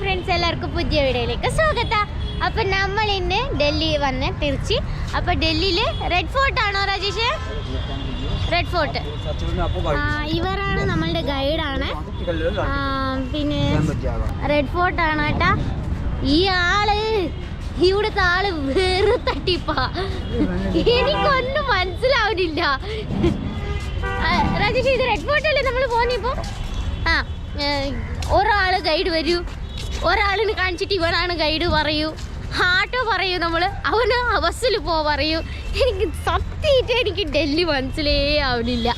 Friends എല്ലാവർക്കും പുതിയ വീഡിയോയിലേക്ക് സ്വാഗതം. അപ്പൊ നമ്മൾ ഇന്ന് ഡൽഹി വന്ന് തിരിച്ച്. അപ്പൊ ഡൽഹിയിൽ റെഡ് ഫോർട്ട് ആണോ രാജേഷ്? റെഡ് ഫോർട്ട് ആ, ഇവരാണ് നമ്മളുടെ ഗൈഡാണ് പിന്നെ റെഡ് ഫോർട്ട് ആണ് കേട്ടാ ഈ ആൾ ഇവിടുത്തെ ആൾ വേറെ തട്ടിപ്പാ എനിക്കൊന്നും മനസ്സിലാവുന്നില്ല. രാജേഷ് ഇത് റെഡ് ഫോർട്ട് അല്ലേ നമ്മൾ പോന്നിപ്പോ ആ ഒരാൾ ഗൈഡ് വരൂ. ഒരാളിന് കാണിച്ചിട്ട് ഇവനാണ് ഗൈഡ് പറയൂ. ഹാട്ടോ പറയൂ നമ്മൾ അവന് അവസിൽ പോ പറയൂ. എനിക്ക് സത്യമായിട്ട് എനിക്ക് ഡൽഹി മനസ്സിലേ ആവുന്നില്ല.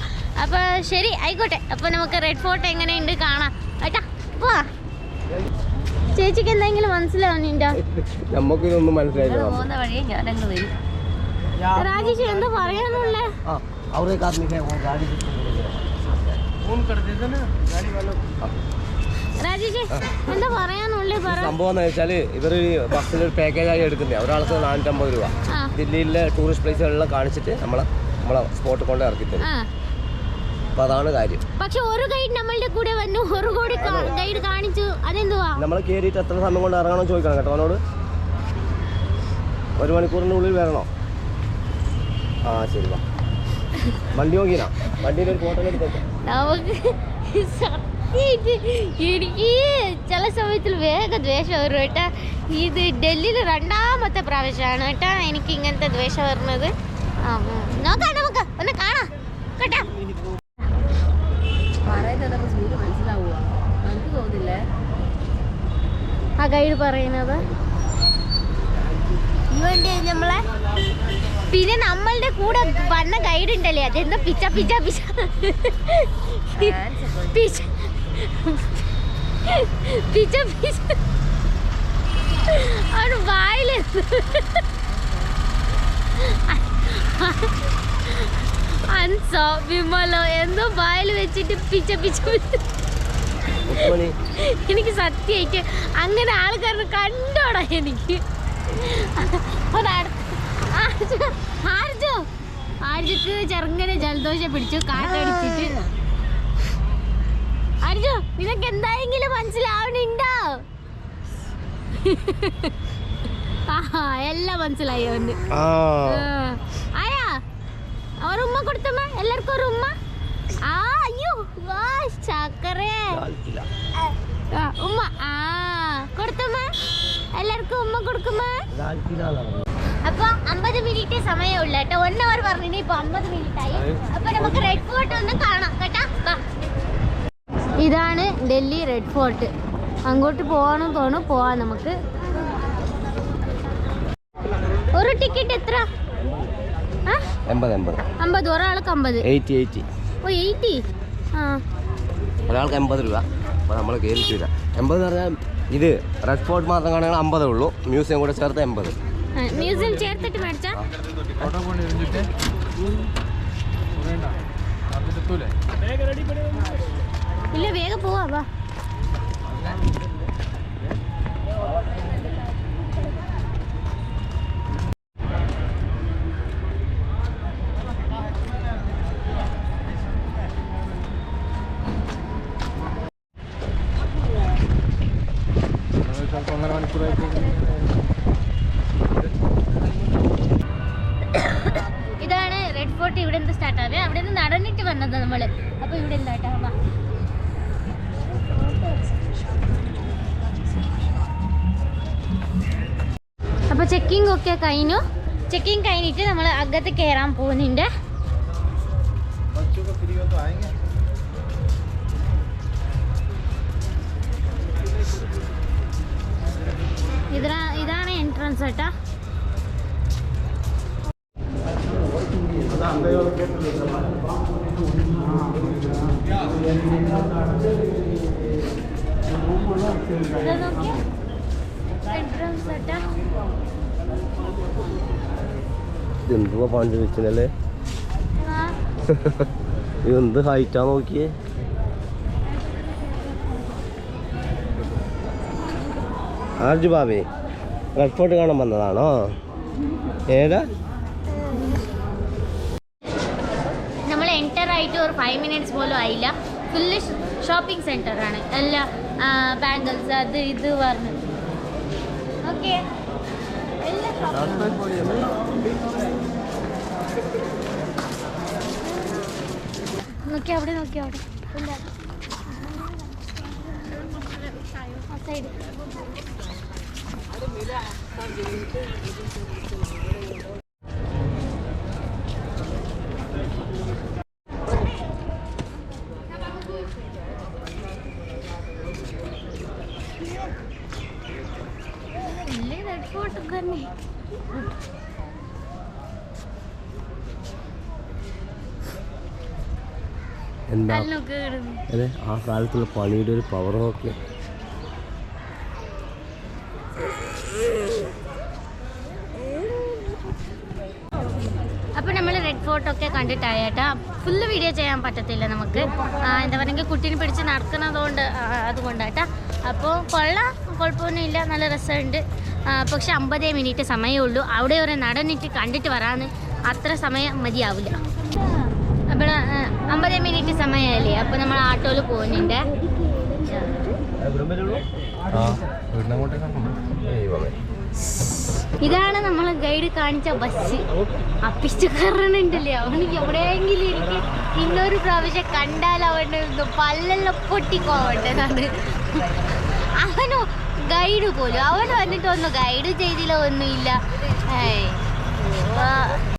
അപ്പൊ ശരി ആയിക്കോട്ടെ. അപ്പൊ നമുക്ക് റെഡ് ഫോർട്ട് എങ്ങനെയുണ്ട് കാണാം. കേട്ടാ? പോ ചേച്ചിക്ക് എന്തെങ്കിലും മനസ്സിലാവുന്നുണ്ടോ? നമുക്ക് ഇതൊന്നും മനസ്സിലായില്ല വരും. രാജേഷ് എന്താ പറയാനുള്ളേ? സംഭവം വെച്ചാൽ ഇവർ ബസ്സിൽ ഒരു പാക്കേജ് ആയി എടുക്കുന്നത് ഒരാൾക്ക് നാനൂറ്റമ്പത് രൂപ. ദില്ലിയിലെ ടൂറിസ്റ്റ് പ്ലേസുകളിൽ കാണിച്ചിട്ട് നമ്മളെ നമ്മളെ സ്പോട്ട് കൊണ്ട് ഇറക്കി തരും. അപ്പൊ അതാണ് കാര്യം. പക്ഷെ ഒരു ഗൈഡ് നമ്മളുടെ കൂടെ വന്നു ഒരു കൂടി ഗൈഡ് കാണിച്ചു. അതെന്തുവാ? നമ്മൾ എത്ര സമയം കൊണ്ട് ഇറങ്ങണം ചോദിക്കണം കേട്ടോ അവനോട്. ഒരു വരണോ? ആ ശരി വാ. വണ്ടി നോക്കിനാ വണ്ടിയിൽ ഒരു ഫോട്ടോ എടുത്തേക്കാം നമുക്ക് സത്യമായിട്ട് എനിക്ക് ചില സമയത്തിൽ വേഗം ദ്വേഷം വരും കേട്ടാ. ഇത് ഡൽഹിയിൽ രണ്ടാമത്തെ പ്രാവശ്യമാണ് കേട്ടാ എനിക്ക് ഇങ്ങനത്തെ ദ്വേഷം വരുന്നത്. നോക്കാം നമുക്ക് ഒന്ന് കാണാം. കേട്ടാ. ആ ഗൈഡ് പറയുന്നത്. ഇവന്റെ നമ്മളെ പിന്നെ നമ്മളുടെ കൂടെ വന്ന ഗൈഡ് ഉണ്ടല്ലേ? അതെന്താ പിച്ച പിച്ച പിച്ച. പിച്ച. പിച്ച പിച്ച. അവന് വായിൽ. അൻസോ വിമലോ എന്തോ വായിൽ വെച്ചിട്ട് പിച്ച പിച്ച എനിക്ക് സത്യമായിട്ട് അങ്ങനെ ആൾക്കാരെ കണ്ടോടാ എനിക്ക്. ആർജോ ആർജക്ക് ചെറുങ്ങനെ ജലദോഷം പിടിച്ചു കാറ്റടിച്ചിട്ട് അർജു നിനക്ക് എന്തായെങ്കിലും മനസ്സിലാവണുണ്ടോ ആ എല്ലാം മനസ്സിലായി അവന്. ആയാ അവർ ഉമ്മ കൊടുത്തമ്മ? എല്ലാവർക്കും ഒരു ഉമ്മ? ആ അയ്യോ വാ ചക്കരേ ആ, ഉമ്മ. ആ കൊടുത്തമ്മ? എല്ലാവർക്കും ഉമ്മ കൊടുക്കുമ്മ. അപ്പൊ അമ്പത് മിനിറ്റ് സമയമുള്ള കേട്ടോ. വൺ അവർ പറഞ്ഞു ഇപ്പൊ അമ്പത് മിനിറ്റ് ആയി. അപ്പൊ നമുക്ക് റെഡ് ഫോർട്ട് ഒന്ന് കാണാം കേട്ടാ. ഇതാണ് ഡൽഹി റെഡ് ഫോർട്ട് അങ്ങോട്ട് പോകണം തോന്നും പോവാം നമുക്ക്. ഒരു ടിക്കറ്റ് എത്ര? അമ്പത് ഒരാൾക്ക് അമ്പത്. ഓ എയ്റ്റി? ആ. ഒരാൾക്ക് എൺപത് രൂപ. അപ്പോൾ നമ്മൾ കയറിയിട്ടില്ല എൺപത് എന്ന് പറഞ്ഞാൽ ഇത് റെഡ് ഫോർട്ട് മാത്രം കാണുകയാണെങ്കിൽ അമ്പതേ ഉള്ളൂ. മ്യൂസിയം കൂടെ ചേർത്ത് എൺപത്. മ്യൂസിയം ചേർത്തിട്ട് മേടിച്ചാ? ഇല്ല വേഗം പോവാ വാ. ഇതാണ് ഇവിടെ നിന്ന് സ്റ്റാർട്ട് ആവേ? അവിടെ നിന്ന് നടന്നിട്ട് വന്നത് നമ്മൾ അപ്പൊ ഇവിടെ എന്താട്ടാ? അപ്പൊ ചെക്കിംഗ് ഒക്കെ കഴിഞ്ഞു. ചെക്കിംഗ് കഴിഞ്ഞിട്ട് നമ്മൾ അകത്ത് കയറാൻ പോകുന്നുണ്ട്. ഇതാ ഇതാണ് എൻട്രൻസ് കേട്ടാ എന്തുവാ പണ്ട് വെച്ചല്ലേ എന്ത് ഹൈറ്റാ നോക്കിയേ? ആർജു ബാബേ റെഡ് ഫോർട്ട് കാണാൻ വന്നതാണോ? ഏതാ? ഫൈവ് മിനിറ്റ്സ് പോലും ആയില്ല. ഫുള്ള് ഷോപ്പിംഗ് സെന്ററാണ് എല്ലാ ബാങ്കിൾസ് അത് ഇത് പറഞ്ഞു ഓക്കെ നോക്കി അവിടെ നോക്കി അവിടെ? സൈഡ് ഇല്ലേ റെഡ് ഫോർട്ട് തന്നെ എന്താ? അതെ ആ കാലത്തുള്ള പണിയുടെ ഒരു പവർ നോക്കി അപ്പോൾ നമ്മൾ റെഡ് ഫോർട്ട് ഒക്കെ ഫുള്ള് വീഡിയോ ചെയ്യാൻ പറ്റത്തില്ല നമുക്ക്. എന്താ പറയുക കുട്ടീനെ പിടിച്ച് നടക്കുന്നതുകൊണ്ട് അതുകൊണ്ടായിട്ടാ അപ്പോൾ കൊള്ളാം കുഴപ്പമൊന്നുമില്ല നല്ല രസമുണ്ട്. പക്ഷെ അമ്പതേ മിനിറ്റ് സമയമേ ഉള്ളൂ. അവിടെ ഒരു നടന്നിട്ട് കണ്ടിട്ട് വരാന്ന്. അത്ര സമയം മതിയാവില്ല. അപ്പോൾ അമ്പതേ മിനിറ്റ് സമയമല്ലേ അപ്പോൾ നമ്മൾ ആട്ടോയിൽ പോകുന്നുണ്ട്. ഇതാണ് നമ്മൾ ഗൈഡ് കാണിച്ച ബസ്. അപ്പിച്ച് കയറണുണ്ടല്ലേ അവന് എവിടെയെങ്കിലും എനിക്ക് ഇന്നൊരു പ്രാവശ്യം കണ്ടാൽ അവന്റെ പല്ലെല്ലാം പൊട്ടിക്കോട്ടെ അവനു ഗൈഡ് പോലും. അവൻ വന്നിട്ട് ഒന്നും ഗൈഡ് ചെയ്തില്ല ഒന്നുമില്ല.